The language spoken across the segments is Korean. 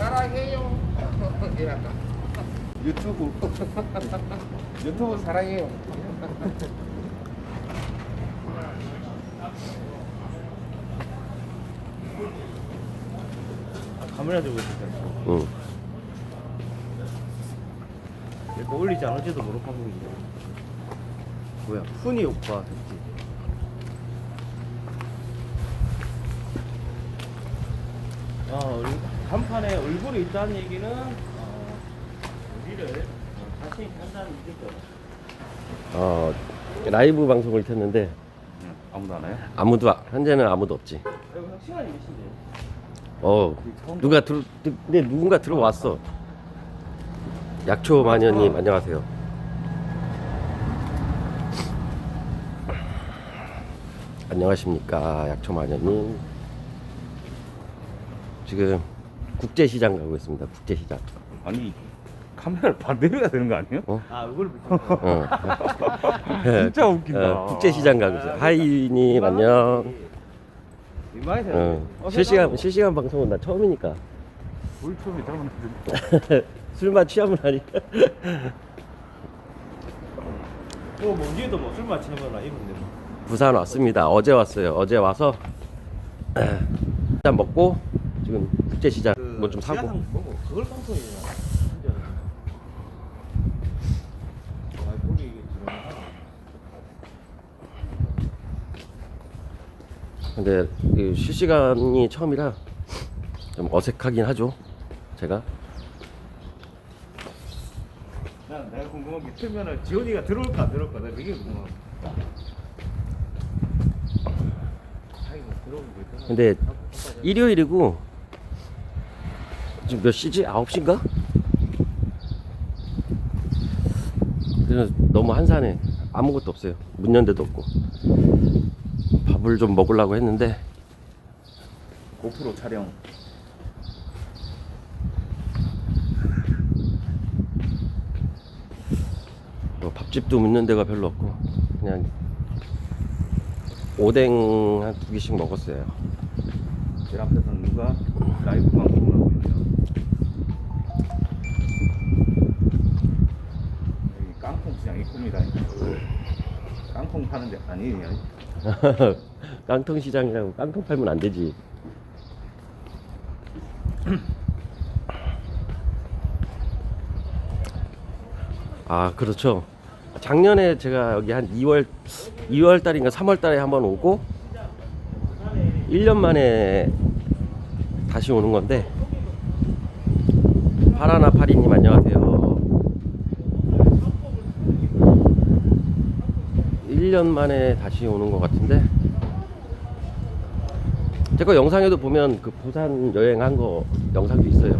사랑해요. 이랄까. 유튜브. 유튜브 사랑해요. 아, 카메라 들고 있을 때 응. 이거 올리지 않을지도 모를 방법인데 뭐야 훈이 오빠 됐지 아 얼- 간판에 얼굴이 있다는 얘기는 어, 우리를 어, 자신이 믿을 거야 어, 라이브 방송을 켰는데 아무도 안 해요? 아무도 아- 현재는 아무도 없지. 여기 형 시간이 몇인데요? 어 누가 들 근데 누군가 들어왔어. 약초 마녀님 안녕하세요. 안녕하십니까 약초 마녀님. 지금 국제시장 가고 있습니다. 국제시장. 아니 카메라를 반대로 해야 되는 거 아니에요? 어? 아 얼굴을 비춰 어. 진짜 웃긴다. 어, 국제시장 가고 있어요. 하이님 안녕. 민망해서 어, 어, 실시간. 실시간 방송은 나 처음이니까 물 처음에 잘못했는데 술만 취하면. 뭐 먼지에도 뭐술 마시는 건 아니던데 뭐. 부산 왔습니다. 어제 왔어요. 어제 와서 일단 먹고 지금 국제시장 뭐 좀 사고. 지하상 뭐고 그걸 방송이잖아 아 이게 들어가나? 근데 이 실시간이 처음이라 좀 어색하긴 하죠. 제가 난 내가 궁금한 게 틀면은 지원이가 들어올까 안 들어올까 내가 그게 궁금한 자기 뭐뭐 근데 일요일이고 지금 몇 시지? 9시인가? 그래서 너무 한산해. 아무것도 없어요. 문 연데도 없고. 밥을 좀 먹으려고 했는데 고프로 촬영 뭐 밥집도 데가 별로 없고 그냥 오뎅 한 두 개씩 먹었어요. 제 앞에서 누가 라이브 방송을 하고 있네요 여기 깡통 시장 입구입니다 깡통 파는 데 아니에요 깡통 시장이라고 깡통 팔면 안 되지. 아 그렇죠. 작년에 제가 여기 한 2월 2월 달인가 3월 달에 한번 오고 1년 만에 다시 오는 건데 파라나 파리님 안녕하세요. 1년 만에 다시 오는 것 같은데 제 거 영상에도 보면 그 부산 여행한 거 영상도 있어요.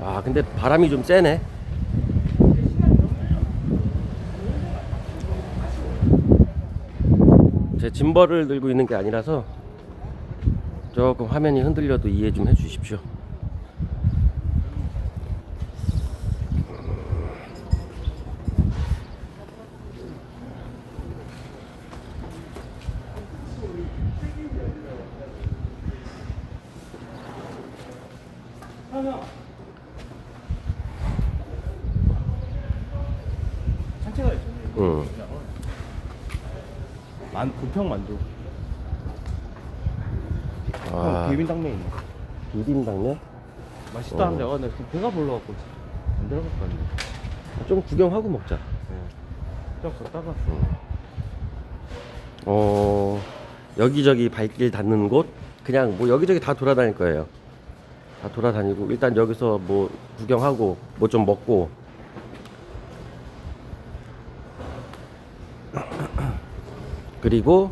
아 근데 바람이 좀 세네. 제 짐벌을 들고 있는 게 아니라서 조금 화면이 흔들려도 이해 좀 해주십시오. 산책가 있어 응. 만 부 평 만두 아, 형 비빔당면 있네 비빔당면? 맛있다는데 어. 어. 나 배가 불러갖고 안 들어갈 거 같네 좀 구경하고 먹자. 좀 걷다가 어 여기저기 발길 닿는 곳 그냥 뭐 여기저기 다 돌아다닐 거예요. 다 돌아다니고 일단 여기서 뭐 구경하고 뭐 좀 먹고 그리고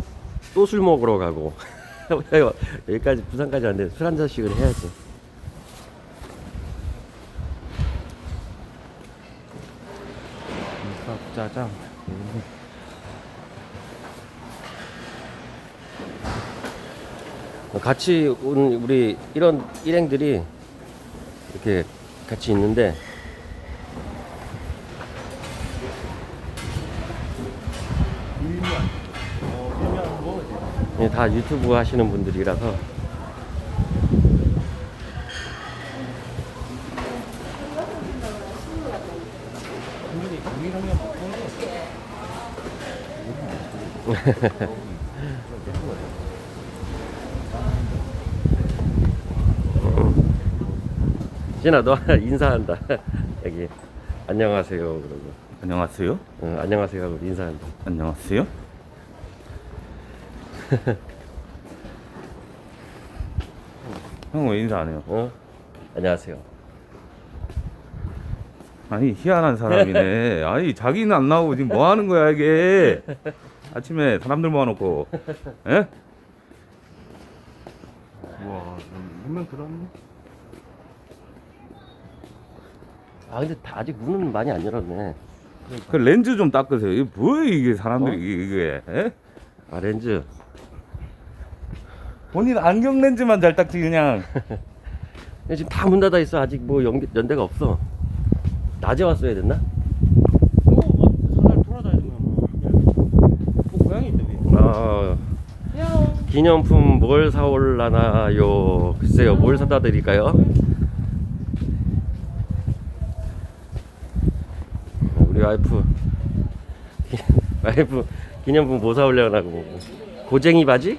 또 술 먹으러 가고 여기까지 부산까지 왔는데 술 한 잔씩은 해야지. 짜장 같이 온 우리 이런 일행들이 이렇게 같이 있는데 예, 다 유튜브 하시는 분들이라서. 진아 너 인사한다. 여기. 안녕하세요 그러고. 안녕하세요. 어, 안녕하세요 하고 인사한다. 안녕하세요. 형 왜 인사 안 해요? 어 안녕하세요 아니 희한한 사람이네. 아니 자기는 안 나오고 지금 뭐 하는 거야 이게? 아침에 사람들 모아놓고, 예? 우와 분명 들었네 아 근데 다 아직 문은 많이 안 열었네 그 렌즈 좀 닦으세요. 이게 뭐야 이게 사람들이 어? 이게, 이게? 예? 아 렌즈 본인 안경 렌즈만 잘 닦지 그냥. 지금 다 문 닫아 있어 아직 뭐 연, 연대가 없어 낮에 왔어야 됐나? 어? 사날 돌아다니면 뭐 고양이 있다 왜아 기념품 뭘 사올라나요 글쎄요 뭘 사다 드릴까요? 우리 와이프 와이프 기념품 뭐 사오려고 고쟁이 바지?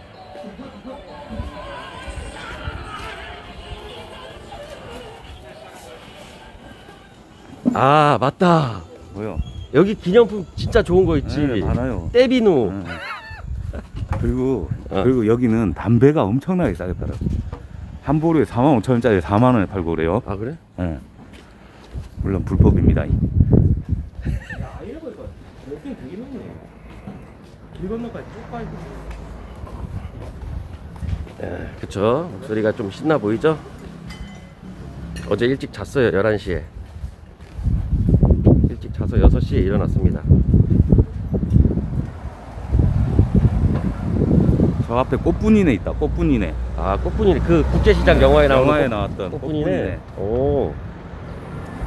아 맞다 뭐요? 여기 기념품 진짜 좋은 거 있지 네, 많아요. 떼비누 응. 그리고 어. 그리고 여기는 담배가 엄청나게 싸게 팔아요. 한 보루에 4만 5천 원짜리 4만 원에 팔고 그래요. 아 그래? 예. 물론 불법입니다. 야 이러고 보니까 여긴 되게 넓네 길 건너까지 쭉 가있고 예, 그쵸 목소리가 좀 신나 보이죠? 어제 일찍 잤어요 11시에 자서 6시에 일어났습니다 저 앞에 꽃분이네 있다. 꽃분이네. 아 꽃분이네 그 국제시장 영화에 나오는 영화에 꽃- 나왔던 꽃분이네 꽃분이네. 오.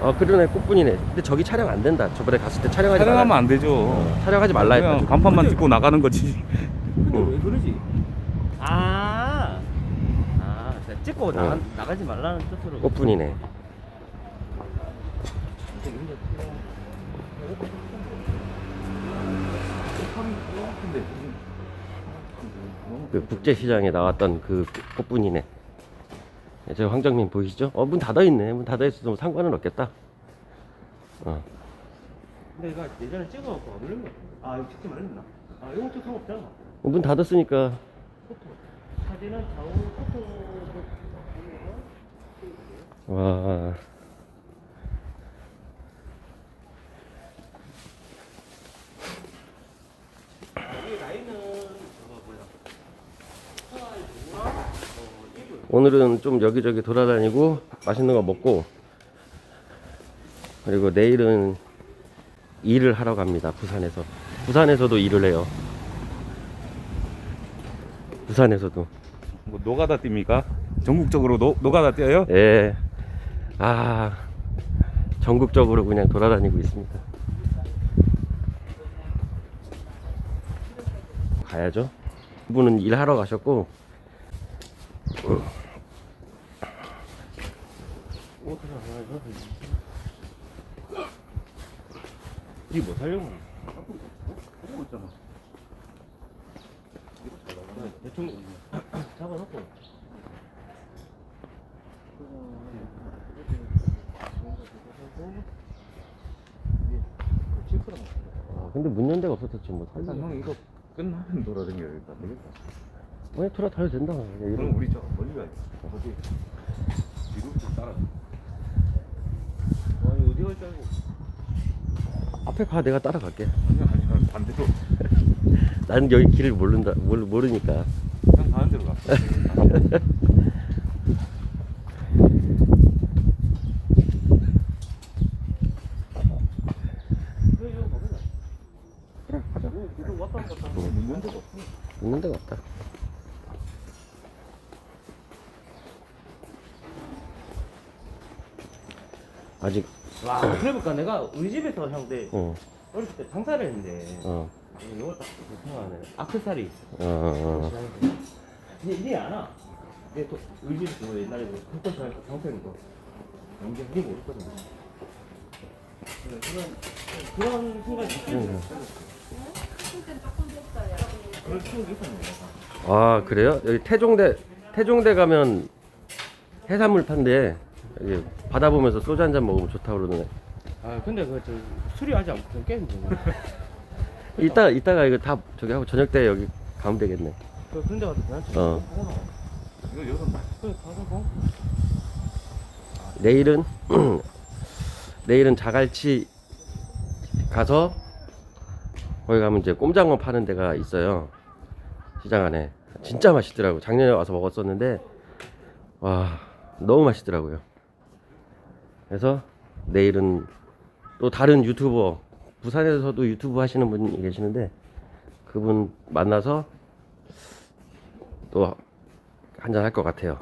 아 그러네 꽃분이네 근데 저기 촬영 안 된다 저번에 갔을 때 촬영하지 촬영하면 말라 안 되죠. 어, 촬영하지 말라 그냥 했다 간판만 찍고 나가는 거지. 근데 왜 그러지? 아, 아, 진짜 찍고 나가, 어. 나가지 말라는 뜻으로. 꽃분이네 그 국제시장에 나왔던 그 꽃분이네. 네, 저 황정민 보이시죠? 어, 문 닫아 있네. 문 닫아 있어도 상관은 없겠다. 어. 근데 내가 예전에 찍어갖고 안 올린 거 같은데. 아, 이거 찍지 말랬나? 아, 이거 또 상관없잖아. 문 닫았으니까 포토. 사진은 좌우 포토. 와. 여기 라인은 저거 뭐야? 오늘은 좀 여기저기 돌아다니고 맛있는 거 먹고 그리고 내일은 일을 하러 갑니다. 부산에서. 부산에서도 일을 해요. 부산에서도. 뭐 노가다 뜁니까? 전국적으로 노, 노가다 뛰어요? 예. 아, 전국적으로 그냥 돌아다니고 있습니다. 가야죠. 이분은 일하러 가셨고, 이게 뭐 살려고? 보고 있잖아. 대충 잡아놓고. 아, 근데 문연 데가 없었지, 뭐 살려. 형 이거 끝나면 돌아다녀야 겠다 되겠다. 아니, 돌아 다녀도 된다. 그냥 그럼 이런- 우리 저 멀리 가야 돼. 어디? 뒤로 좀 따라. 어디 갈 줄 알고. 앞에 가, 내가 따라갈게. 아니 아니 아니 반대로. 나는 여기 길을 모른다, 모르, 모르니까. 형 가는 대로 가. 그래, 데가 없어. 있는 데가 없다. 아직, 와, 그래볼까? 내가 우리 집에서 형들 어, 어렸을 때 장사를 했는데. 어. 이거 딱 불편하네. 아크살이. 어, 어. 근데 이게 안 와. 이게 또 의지를 뭐 옛날에 뭐 한번 전에 평생 거 연기 하기 모르거든. 그런 그런 순간 있었어요. 그런 추억이 있었네. 아 그래요? 여기 태종대 태종대 가면 해산물 판대 여기 바다 보면서 소주 한 잔 먹으면 좋다 그러네. 아 근데 그저 술이 아직 안 게임 뭐. 이따 이따가 이거 다 저기 하고 저녁 때 여기 가면 되겠네. 그 근데 가서 그냥 어. 이거 여섯 날. 그래 가서 내일은 내일은 자갈치 가서 거기 가면 이제 꼼장어 파는 데가 있어요 시장 안에 진짜 맛있더라고 작년에 와서 먹었었는데 와 너무 맛있더라고요 그래서 내일은 또 다른 유튜버 부산에서도 유튜브 하시는 분이 계시는데 그분 만나서 또 한잔 할 것 같아요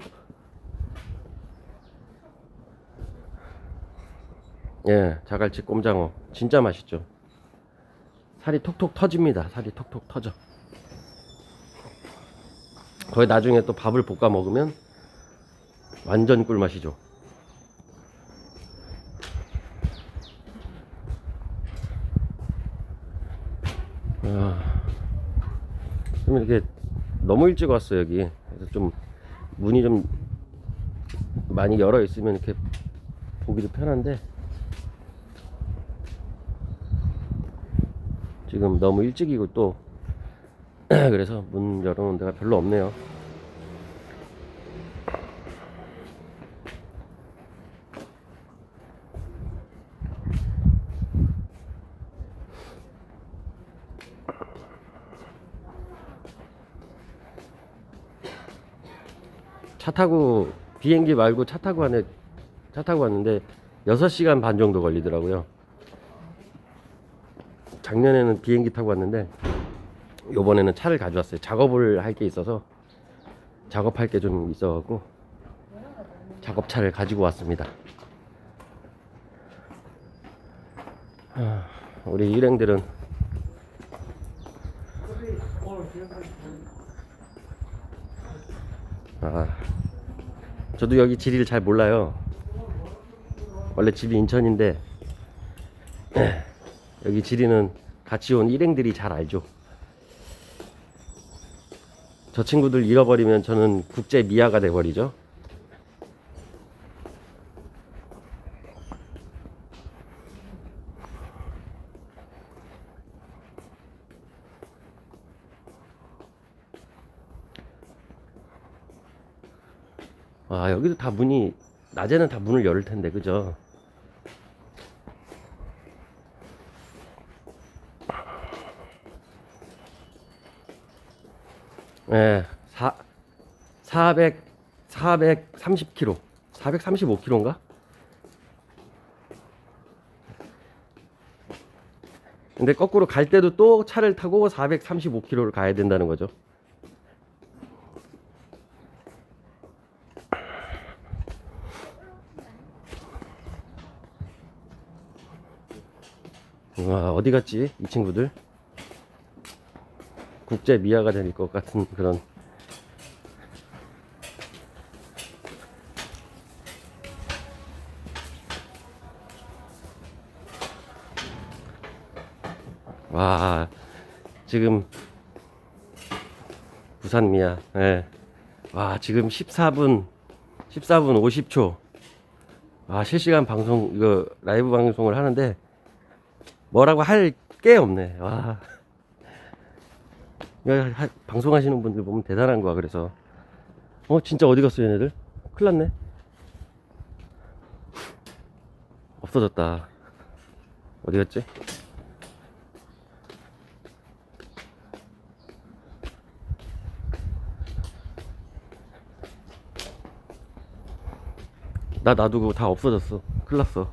예, 자갈치 꼼장어 진짜 맛있죠. 살이 톡톡 터집니다. 살이 톡톡 터져. 거기 나중에 또 밥을 볶아 먹으면 완전 꿀맛이죠. 아, 좀 이렇게 너무 일찍 왔어 여기. 그래서 좀 문이 좀 많이 열어 있으면 이렇게 보기도 편한데 지금 너무 일찍이고 또 그래서 문 열어놓은 데가 별로 없네요. 타고 비행기 말고 차 타고 왔네 차 타고 왔는데 6시간 반 정도 걸리더라고요. 작년에는 비행기 타고 왔는데 요번에는 차를 가져왔어요. 작업을 할 게 있어서 작업할 게 좀 있어 갖고 작업차를 가지고 왔습니다. 아, 우리 일행들은 아, 저도 여기 지리를 잘 몰라요. 원래 집이 인천인데 여기 지리는 같이 온 일행들이 잘 알죠. 저 친구들 잃어버리면 저는 국제 미아가 돼버리죠. 아 여기도 다 문이 낮에는 다 문을 열을 텐데 그죠? 예, 4 400 430km. 435km인가? 근데 거꾸로 갈 때도 또 차를 타고 435km를 가야 된다는 거죠. 와, 어디 갔지? 이 친구들? 국제 미아가 될 것 같은 그런 와 지금 부산 미아 예. 와 지금 14분 14분 50초 와 실시간 방송 이거 라이브 방송을 하는데 뭐라고 할 게 없네. 와. 방송하시는 분들 보면 대단한 거야 그래서. 어 진짜 어디 갔어 얘네들? 큰일 났네. 없어졌다. 어디 갔지? 나 놔두고 다 없어졌어. 큰일 났어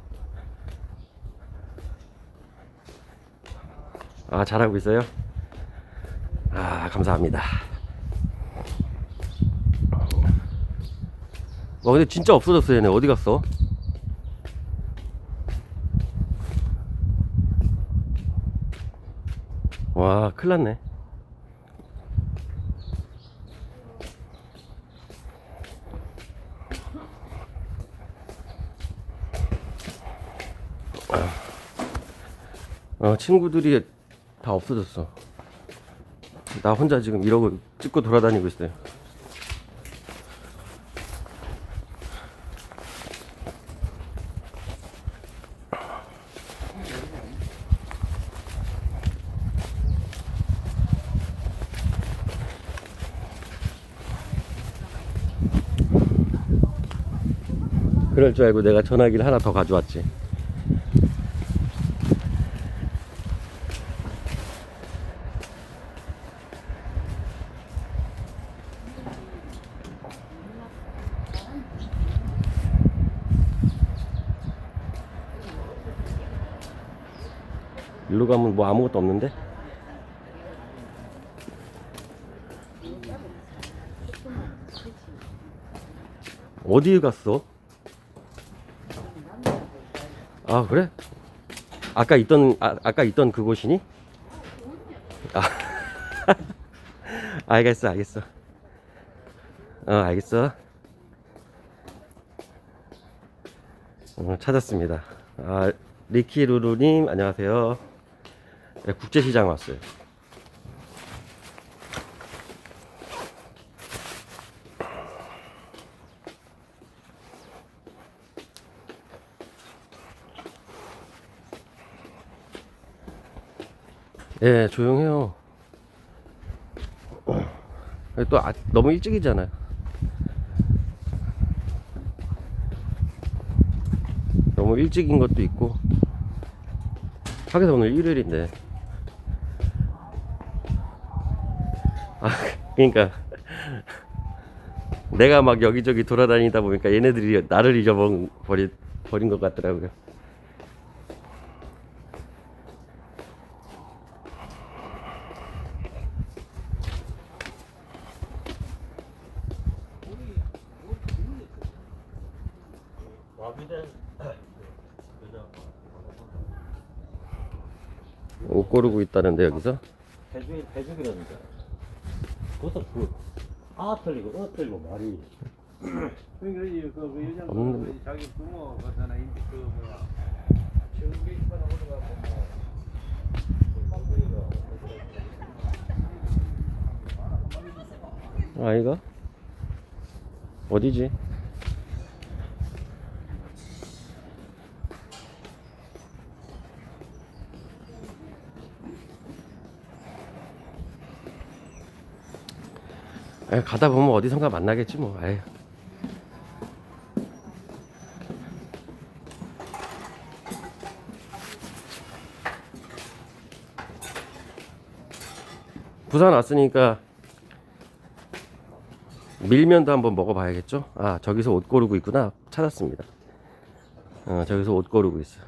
아 잘하고 있어요 아, 감사합니다. 와, 근데 진짜 없어졌어, 얘네. 어디 갔어? 와. 와, 큰일 났네. 어, 친구들이 다 없어졌어. 나 혼자 지금 이러고 찍고 돌아다니고 있어요. 그럴 줄 알고 내가 전화기를 하나 더 가져왔지. 일로 가면 뭐 아무것도 없는데? 어디 갔어? 아 그래? 아까 있던 아, 아까 있던 그곳이니? 아 알겠어 알겠어 어 알겠어 어, 찾았습니다 아 리키루루님 안녕하세요 네, 국제시장 왔어요 예, 조용해요. 또 아, 너무 일찍이잖아요. 너무 일찍인 것도 있고. 하기서 오늘 일요일인데. 그러니까 내가 막 여기저기 돌아다니다 보니까 얘네들이 나를 잊어버린 버린 것 같더라고요. 옷 고르고 있다는데 여기서 배죽 배죽이라는데. 그것도 그. 아 틀리고 어 틀리고 말이. 그러니까 이 그, 그 여자 없는 그 자기 부모 그잖아 인데 그 뭐야 지금 게시판 올라가고 뭐 아이가 어디지? 아 가다 보면 어디선가 만나겠지 뭐. 아유. 부산 왔으니까 밀면도 한번 먹어봐야겠죠? 아 저기서 옷 고르고 있구나 찾았습니다 어, 저기서 옷 고르고 있어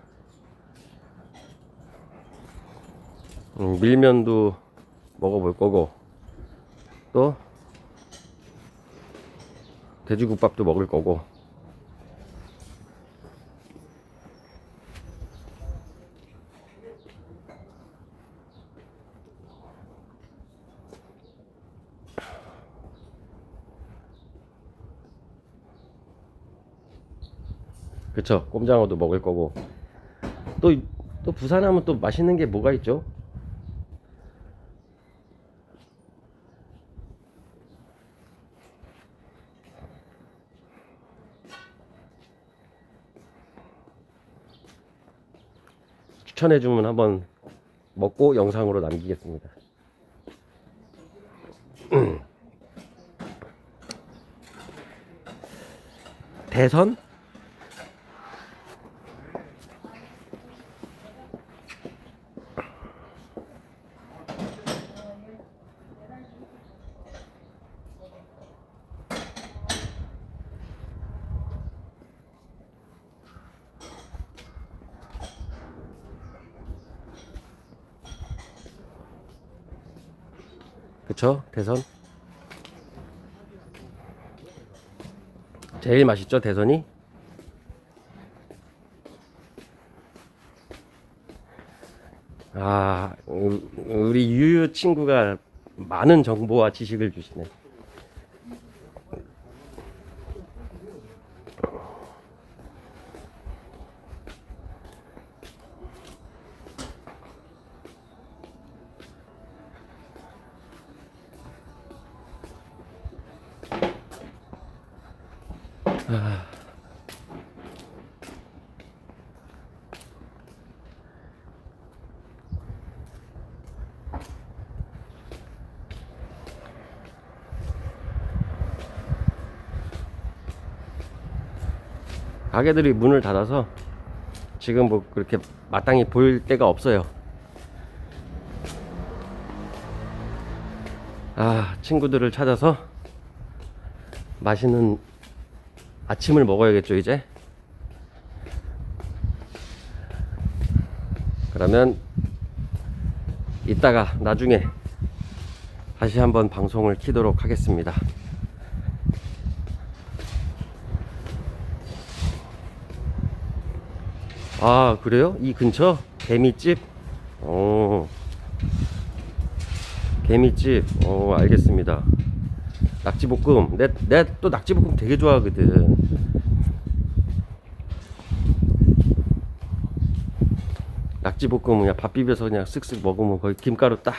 음, 밀면도 먹어볼 거고 또 돼지국밥도 먹을 거고. 그쵸. 꼼장어도 먹을 거고. 또 또 부산 하면 또 맛있는 게 뭐가 있죠? 추천해 주면 한번 먹고 영상으로 남기겠습니다. 대선? 그쵸? 대선. 제일 맛있죠, 대선이? 아, 음, 우리 유유 친구가 많은 정보와 지식을 주시네. 가게들이 문을 닫아서 지금 뭐 그렇게 마땅히 보일 데가 없어요. 아, 친구들을 찾아서 맛있는 아침을 먹어야겠죠, 이제. 그러면 이따가 나중에 다시 한번 방송을 키도록 하겠습니다. 아 그래요? 이 근처? 개미집? 어. 개미집. 어 알겠습니다. 낙지볶음. 내내또 낙지볶음 되게 좋아하거든. 낙지볶음 그냥 밥 비벼서 그냥 쓱쓱 먹으면 거의 김가루 딱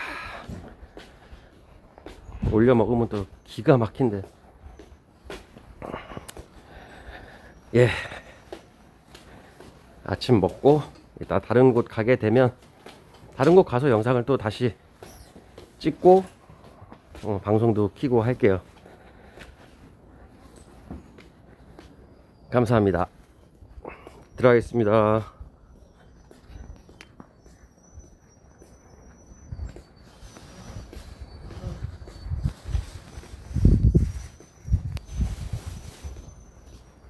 올려 먹으면 또 기가 막힌데. 예 아침 먹고 이따 다른 곳 가게 되면 다른 곳 가서 영상을 또 다시 찍고 어, 방송도 키고 할게요. 감사합니다. 들어가겠습니다.